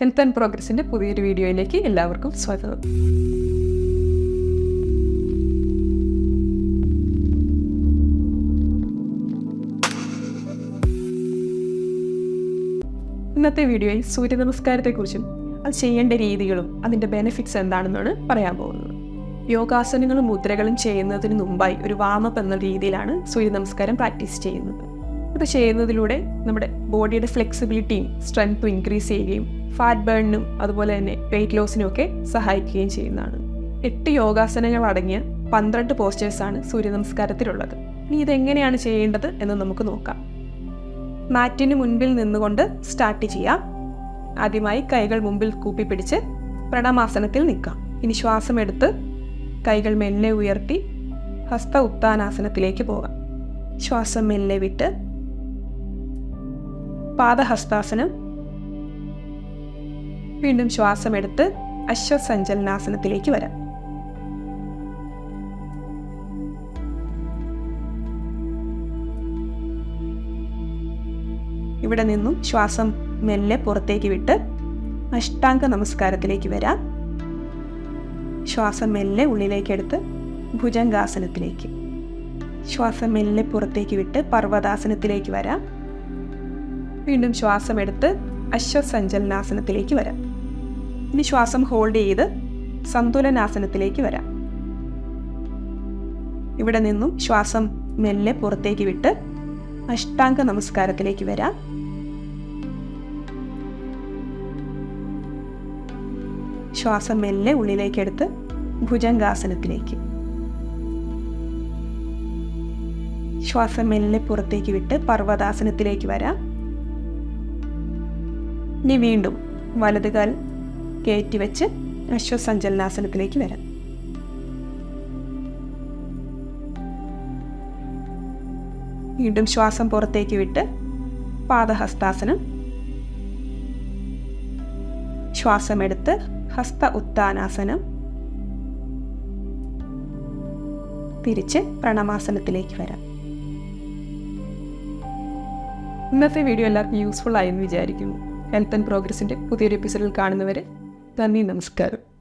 Health and പ്രോഗ്രസിന്റെ പുതിയൊരു വീഡിയോയിലേക്ക് എല്ലാവർക്കും സ്വാഗതം. ഇന്നത്തെ വീഡിയോയിൽ സൂര്യ നമസ്കാരത്തെക്കുറിച്ചും അത് ചെയ്യേണ്ട രീതികളും അതിന്റെ ബെനിഫിറ്റ്സ് എന്താണെന്നാണ് പറയാൻ പോകുന്നത്. യോഗാസനങ്ങളും മുദ്രകളും ചെയ്യുന്നതിന് മുമ്പായി ഒരു വാമപ്പ് എന്ന രീതിയിലാണ് സൂര്യ നമസ്കാരം പ്രാക്ടീസ് ചെയ്യുന്നത്. ഇത് ചെയ്യുന്നതിലൂടെ നമ്മുടെ ബോഡിയുടെ ഫ്ലെക്സിബിലിറ്റിയും സ്ട്രെങ്ത്തും ഇൻക്രീസ് ചെയ്യുകയും ഫാറ്റ് ബേണിനും അതുപോലെ തന്നെ വെയിറ്റ് ലോസിനും ഒക്കെ സഹായിക്കുകയും ചെയ്യുന്നതാണ്. എട്ട് യോഗാസനങ്ങൾ അടങ്ങിയ പന്ത്രണ്ട് പോസ്റ്റേഴ്സാണ് സൂര്യ നമസ്കാരത്തിലുള്ളത് ഇനി ഇതെങ്ങനെയാണ് ചെയ്യേണ്ടത് എന്ന് നമുക്ക് നോക്കാം. മാറ്റിന് മുൻപിൽ നിന്നുകൊണ്ട് സ്റ്റാർട്ട് ചെയ്യാം. ആദ്യമായി കൈകൾ മുമ്പിൽ കൂപ്പി പിടിച്ച് പ്രണമാസനത്തിൽ നിൽക്കാം. ഇനി ശ്വാസം എടുത്ത് കൈകൾ മെല്ലെ ഉയർത്തി ഹസ്ത ഉത്താനാസനത്തിലേക്ക് പോകാം. ശ്വാസം മെല്ലെ വിട്ട് പാദഹസ്താസനം വീണ്ടും ശ്വാസമെടുത്ത് അശ്വസഞ്ചലനാസനത്തിലേക്ക് വരാം. ഇവിടെ നിന്നും ശ്വാസം മെല്ലെ പുറത്തേക്ക് വിട്ട് അഷ്ടാംഗ നമസ്കാരത്തിലേക്ക് വരാം. ശ്വാസം മെല്ലെ ഉള്ളിലേക്കെടുത്ത് ഭുജംഗാസനത്തിലേക്ക്. ശ്വാസം മെല്ലെ പുറത്തേക്ക് വിട്ട് പർവതാസനത്തിലേക്ക് വരാം. വീണ്ടും ശ്വാസമെടുത്ത് അശ്വസഞ്ചലനാസനത്തിലേക്ക് വരാം. ഇനി ശ്വാസം ഹോൾഡ് ചെയ്ത് സന്തുലനാസനത്തിലേക്ക് വരാം. ഇവിടെ നിന്നും ശ്വാസം മെല്ലെ പുറത്തേക്ക് വിട്ട് അഷ്ടാംഗ നമസ്കാരത്തിലേക്ക് വരാം. ശ്വാസം മെല്ലെ ഉള്ളിലേക്ക് ഉള്ളിലേക്കെടുത്ത് ഭുജംഗാസനത്തിലേക്ക്. ശ്വാസം മെല്ലെ പുറത്തേക്ക് വിട്ട് പർവതാസനത്തിലേക്ക് വരാം. ഇനി വീണ്ടും വലതുകാൽ കയറ്റി വെച്ച് അശ്വസഞ്ചലനാസനത്തിലേക്ക് വരാം. വീണ്ടും ശ്വാസം പുറത്തേക്ക് വിട്ട് പാദഹസ്താസനം. ശ്വാസമെടുത്ത് ഹസ്ത ഉത്താനാസനം തിരിച്ച് പ്രണമാസനത്തിലേക്ക് വരാം. ഇന്നത്തെ വീഡിയോ എല്ലാവർക്കും യൂസ്ഫുൾ ആയെന്ന് വിചാരിക്കുന്നു. ഹെൽത്ത് ആൻഡ് പ്രോഗ്രസിന്റെ പുതിയൊരു എപ്പിസോഡിൽ കാണുന്നവരെ നന്ദി നമസ്കാരം